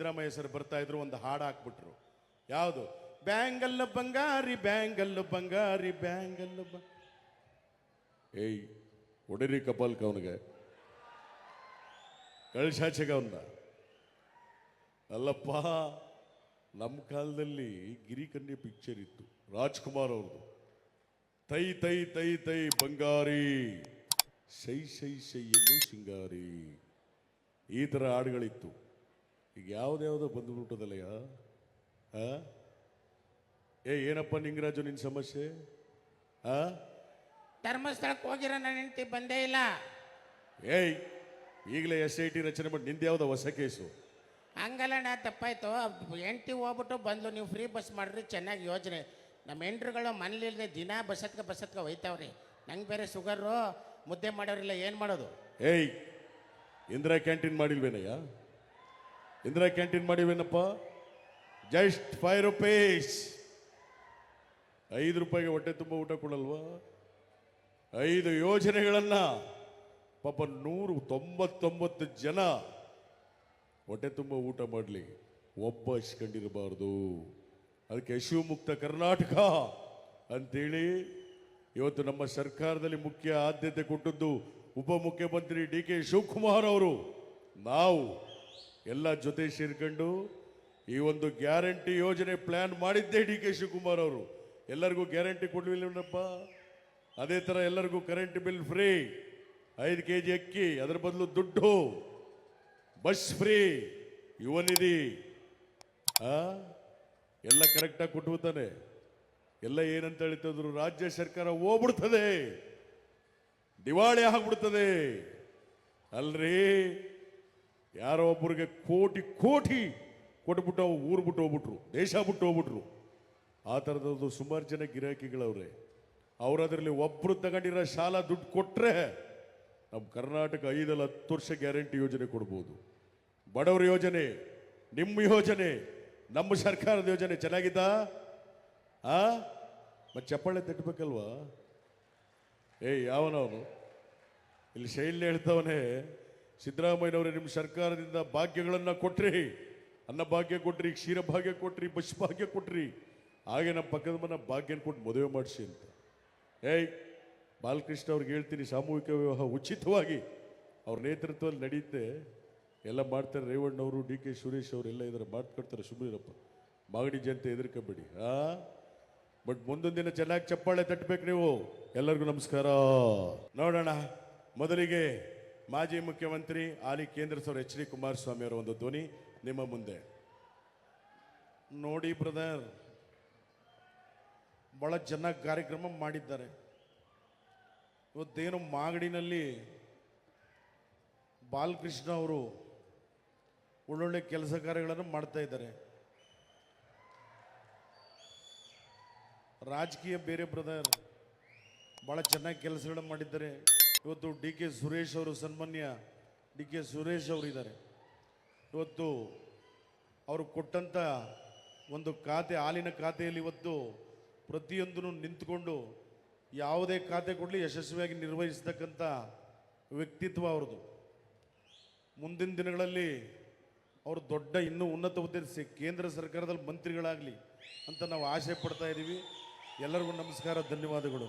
Siddaramaiah sir ಬರ್ತಾ ಇದ್ರು, ಒಂದು ಹಾಡು ಹಾಕ್ಬಿಟ್ರು. ಯಾವುದು? ಬ್ಯಾಂಗಲ್ಲು ಬಂಗಾರಿ ಬ್ಯಾಂಗಲ್ಲು ಬಂಗಾರಿ, ಬ್ಯಾಂಗಲ್ಲು ಬ ಏಯ್ ಒಡೀರಿ ಕಪಾಲ್ಕ ಅವನಿಗೆ ಕಳ್ಸಾಚೆಗೆ ಅವನ್ನ ಅಲ್ಲಪ್ಪ ನಮ್ಮ ಕಾಲದಲ್ಲಿ ಗಿರಿಕನ್ಯ ಪಿಕ್ಚರ್ ಇತ್ತು, ರಾಜ್ಕುಮಾರ್ ಅವ್ರದ್ದು ತೈ ತೈ ತೈ ತೈ, ಬಂಗಾರಿ. ಶೈ ಶೈ ಶೈ ಎಂದು ಸಿಂಗಾರಿ. ಈ ಥರ ಹಾಡುಗಳಿತ್ತು. ಈಗ ಯಾವುದ್ಯಾವುದೋ ಬಂದ್ಬಿಟ್ಟದಲ್ಲಯ್ಯ? ಹಾಂ ಏ ಏನಪ್ಪ ನಿಂಗರಾಜು ನಿನ್ನ ಸಮಸ್ಯೆ? ಆ? ಧರ್ಮಸ್ಥಳಕ್ಕೆ ಹೋಗಿರೋ ನನ್ನ ಹೆಂಡತಿ ಬಂದೇ ಇಲ್ಲ. ಏಯ್ ಈಗಲೇ ಎಸ್ ಐ ಟಿ ರಚನೆ ಮಾಡಿ ನಿಂದ ಯಾವುದೋ ಹೊಸ ಕೇಸು? ಹಂಗಲ್ಲ ನಾ ತಪ್ಪಾಯ್ತು. ಹೆಂಡತಿ ಹೋಗ್ಬಿಟ್ಟು ಬಂದು ನೀವು ಫ್ರೀ ಬಸ್ ಮಾಡಿರಿ ಚೆನ್ನಾಗಿ ಯೋಜನೆ. ನಮ್ಮ ಹೆಂಡ್ರುಗಳು ಮನೇಲಿಲ್ಲದೆ ದಿನ ಬಸತ್ಕ ಬಸತ್ಕ ಒಯ್ತಾವ್ರಿ ನಂಗೆ ಬೇರೆ ಶುಗರು ಮುದ್ದೆ ಮಾಡೋರಿಲ್ಲ ಏನು ಮಾಡೋದು? ಏಯ್ ಇಂದಿರಾ ಕ್ಯಾಂಟೀನ್ ಮಾಡಿಲ್ವೇನಯ್ಯ? ಇಂದಿರಾ ಕ್ಯಾಂಟೀನ್ ಮಾಡಿವೇನಪ್ಪ ಜಸ್ಟ್ ಫೈವ್ ರುಪೀಸ್ ಐದು ರೂಪಾಯಿಗೆ ಹೊಟ್ಟೆ ತುಂಬ ಊಟ ಕೊಡಲ್ವಾ? ಐದು ಯೋಜನೆಗಳನ್ನ ಪಾಪ ನೂರು ತೊಂಬತ್ತೊಂಬತ್ತು ಜನ ಹೊಟ್ಟೆ ತುಂಬ ಊಟ ಮಾಡಲಿ. ಒಬ್ಬ ಇಸ್ಕೊಂಡಿರಬಾರ್ದು. ಅದಕ್ಕೆ ಮುಕ್ತ ಕರ್ನಾಟಕ ಅಂತೇಳಿ ಇವತ್ತು ನಮ್ಮ ಸರ್ಕಾರದಲ್ಲಿ ಮುಖ್ಯ ಆದ್ಯತೆ ಕೊಟ್ಟದ್ದು ಉಪಮುಖ್ಯಮಂತ್ರಿ ಡಿ ಕೆ ಶಿವಕುಮಾರ್ ಅವರು. ನಾವು ಎಲ್ಲ ಜೊತೆ ಸೇರ್ಕೊಂಡು ಈ ಒಂದು ಗ್ಯಾರಂಟಿ ಯೋಜನೆ ಪ್ಲಾನ್ ಮಾಡಿದ್ದೇ ಡಿ ಕೆ ಶಿವಕುಮಾರ್ ಅವರು. ಎಲ್ಲರಿಗೂ ಗ್ಯಾರಂಟಿ ಕೊಡ್ಲಿಲ್ಲಪ್ಪ ಅದೇ ಥರ ಎಲ್ಲರಿಗೂ ಕರೆಂಟ್ ಬಿಲ್ ಫ್ರೀ ಐದು ಕೆ ಜಿ ಅಕ್ಕಿ, ಅದರ ಬದಲು ದುಡ್ಡು. ಬಸ್ ಫ್ರೀ ಯುವನಿಧಿ ಎಲ್ಲ ಕರೆಕ್ಟಾಗಿ ಕೊಟ್ಬಿಡ್ತಾನೆ ಎಲ್ಲ ಏನಂತ ಹೇಳ್ತಿದ್ರು ರಾಜ್ಯ ಸರ್ಕಾರ ಹೋಗ್ಬಿಡ್ತದೆ. ದಿವಾಳಿ ಆಗ್ಬಿಡ್ತದೆ. ಅಲ್ರಿ? ಯಾರೋ ಒಬ್ಬರಿಗೆ ಕೋಟಿ ಕೋಟಿ ಕೊಟ್ಬಿಟ್ಟು ಊರು ಬಿಟ್ಟು ಹೋಗ್ಬಿಟ್ರು, ದೇಶ ಬಿಟ್ಟು ಹೋಗ್ಬಿಟ್ರು. ಆ ಥರದ್ದು ಸುಮಾರು ಜನ ಗಿರಾಕಿಗಳವ್ರೆ. ಅವ್ರು ಅದರಲ್ಲಿ ಒಬ್ರು ತಗೊಂಡಿರೋ ಶಾಲಾ ದುಡ್ಡು ಕೊಟ್ಟರೆ ನಮ್ಮ ಕರ್ನಾಟಕ ಐದಲ್ಲ ಹತ್ತು ವರ್ಷ ಗ್ಯಾರಂಟಿ ಯೋಜನೆ ಕೊಡ್ಬೋದು. ಬಡವರ ಯೋಜನೆ, ನಿಮ್ಮ ಯೋಜನೆ, ನಮ್ಮ ಸರ್ಕಾರದ ಯೋಜನೆ ಚೆನ್ನಾಗಿದ್ದ ಆ? ಮತ್ತೆ ಚಪ್ಪಾಳೆ ತಟ್ಟಬೇಕಲ್ವಾ ಏಯ್, ಯಾವನವನು? ಇಲ್ಲಿ ಶೈಲಿ ಹೇಳ್ತವನೇ ಸಿದ್ದರಾಮಯ್ಯನವರೇ, ನಿಮ್ಮ ಸರ್ಕಾರದಿಂದ ಭಾಗ್ಯಗಳನ್ನು ಕೊಟ್ರಿ, ಅನ್ನ ಭಾಗ್ಯ ಕೊಟ್ರಿ, ಕ್ಷೀರ ಭಾಗ್ಯ ಕೊಟ್ರಿ ಬಸ್ ಭಾಗ್ಯ ಕೊಟ್ರಿ, ಹಾಗೆ ನಮ್ಮ ಪಕ್ಕದ ಮನ ಭಾಗ್ಯನ ಕೊಟ್ಟು ಮದುವೆ ಮಾಡಿಸಿ ಅಂತ. ಏಯ್, ಬಾಲಕೃಷ್ಣ ಅವ್ರಿಗೆ ಹೇಳ್ತೀನಿ, ಸಾಮೂಹಿಕ ವಿವಾಹ ಉಚಿತವಾಗಿ ಅವ್ರ ನೇತೃತ್ವದಲ್ಲಿ ನಡೆಯುತ್ತೆ. ಎಲ್ಲ ಮಾಡ್ತಾರೆ, ರೇವಣ್ಣವರು, ಡಿ ಕೆ ಸುರೇಶ್ ಅವರು ಎಲ್ಲ ಇದ್ದಾರೆ ಮಾಡ್ಕೊಡ್ತಾರೆ ಸುಮ್ಮನಿರಪ್ಪ ಮಾಗಡಿ ಜನತೆ ಎದುರ್ಕೋಬೇಡಿ ಆ? ಬಟ್ ಮುಂದೊಂದು ದಿನ ಚೆನ್ನಾಗಿ ಚಪ್ಪಾಳೆ ತಟ್ಟಬೇಕು ನೀವು. ಎಲ್ಲರಿಗೂ ನಮಸ್ಕಾರ. ನೋಡೋಣ, ಮೊದಲಿಗೆ ಮಾಜಿ ಮುಖ್ಯಮಂತ್ರಿ ಹಾಲಿ ಕೇಂದ್ರ ಸಚಿವರು ಎಚ್ ಡಿ ಕುಮಾರಸ್ವಾಮಿ ಅವರ ಒಂದು ಧ್ವನಿ ನಿಮ್ಮ ಮುಂದೆ. ನೋಡಿ ಬ್ರದರ್, ಬಹಳ ಚೆನ್ನಾಗಿ ಕಾರ್ಯಕ್ರಮ ಮಾಡಿದ್ದಾರೆ. ಇವತ್ತೇನು ಮಾಗಡಿನಲ್ಲಿ ಬಾಲಕೃಷ್ಣ ಅವರು ಒಳ್ಳೊಳ್ಳೆ ಕೆಲಸ ಕಾರ್ಯಗಳನ್ನು ಮಾಡ್ತಾ ಇದ್ದಾರೆ. ರಾಜಕೀಯ ಬೇರೆ ಬ್ರದರ್ ಭಾಳ ಚೆನ್ನಾಗಿ ಕೆಲಸಗಳನ್ನು ಮಾಡಿದ್ದಾರೆ. ಇವತ್ತು ಡಿ ಕೆ ಸುರೇಶ್ ಅವರು ಸನ್ಮಾನ್ಯ ಡಿ ಕೆ ಸುರೇಶ್ ಅವರಿದ್ದಾರೆ. ಇವತ್ತು ಅವರು ಕೊಟ್ಟಂಥ ಒಂದು ಖಾತೆ, ಹಾಲಿನ ಖಾತೆಯಲ್ಲಿ ಇವತ್ತು ಪ್ರತಿಯೊಂದನ್ನು ನಿಂತ್ಕೊಂಡು ಯಾವುದೇ ಖಾತೆ ಕೊಡಲಿ ಯಶಸ್ವಿಯಾಗಿ ನಿರ್ವಹಿಸ್ತಕ್ಕಂಥ ವ್ಯಕ್ತಿತ್ವ ಅವ್ರದ್ದು. ಮುಂದಿನ ದಿನಗಳಲ್ಲಿ ಅವರು ದೊಡ್ಡ, ಇನ್ನೂ ಉನ್ನತ ಹುದ್ದೆ ಕೇಂದ್ರ ಸರ್ಕಾರದಲ್ಲಿ ಮಂತ್ರಿಗಳಾಗಲಿ ಅಂತ ನಾವು ಆಸೆ ಪಡ್ತಾ ಇದ್ದೀವಿ ಎಲ್ಲರಿಗೂ ನಮಸ್ಕಾರ, ಧನ್ಯವಾದಗಳು.